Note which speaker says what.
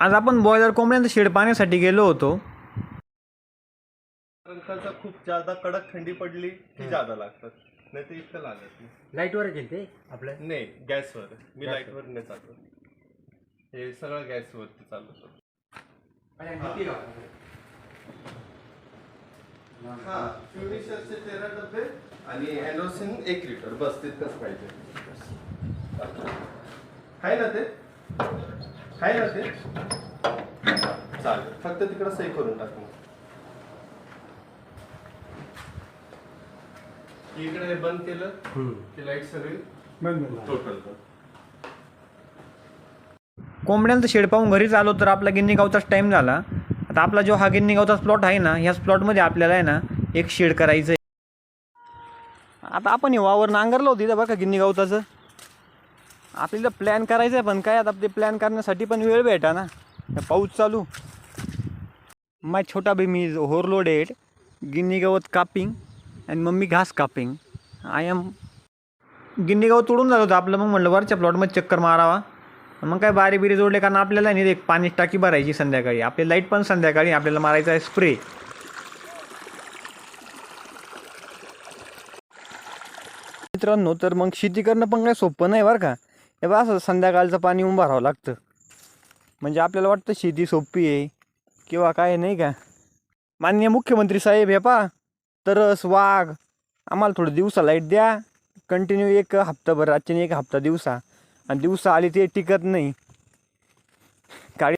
Speaker 1: आज आपण boiler कोंबड्यांचं shade पाहण्यासाठी गेलो होतो.
Speaker 2: रंगाचा खूप जादा कडक थंडी पडली की जादा लागतात. नाही तर इतकं लागत नाही.
Speaker 3: लाईटवर गेले ते आपलं?
Speaker 2: नाही गॅसवर. मी लाईटवर नाही चालू हे सगळं गॅसवरती चालवतो. हा फ्युनिशरचे तेरा डबे आणि अँडोसिन एक लिटर बस तितकंच पाहिजे. आहे ना ते? आहे ना ते? चालेल फक्त तिकडं सही करून टाक. इकडे हे बंद केलं की लाइट सगळी? टोटल
Speaker 1: कोंबड्यांचं शेड पाहून घरीच आलो तर आपला गिन्नी गावचाच टाईम झाला. आता आपला जो हा गिन्नी गावचा प्लॉट आहे ना ह्याच प्लॉटमध्ये आपल्याला आहे ना एक शेड करायचं आहे आता आपण हे वावर नांगरलं होतं बघा गिन्नी गावताचं आपल्याला प्लॅन करायचं आहे पण काय आता ते प्लॅन करण्यासाठी पण वेळ भेटा ना. पाऊस चालू. माय छोटा बी मी होरलोडेड गिन्नी गवत कापिंग आणि मम्मी घास कापिंग. आय एम गिन्नी गवत तोडून झालं होतं आपलं मग म्हणलं वरच्या प्लॉटमध्ये चक्कर मारावा. मग काय बारी बिरी जोडले कारण आपल्याला नाही एक पाणी टाकी भरायची संध्याकाळी. आपली लाइट पण संध्याकाळी आपल्याला मारायचा आहे स्प्रे मित्रांनो तर मग शेती करणं पण काय सोपं नाही बरं का. हे बघा असं संध्याकाळचं पाणी उभारावं लागतं. म्हणजे आपल्याला वाटतं शेती सोपी आहे किंवा काय नाही का? माननीय मुख्यमंत्री साहेब हे पा तरस वाघ आम्हाला थोडं दिवसा लाइट द्या. कंटिन्यू एक हप्ताभर रातच्याने एक हप्ता दिवसा. आणि दिवसा आली ते टिकत नाही.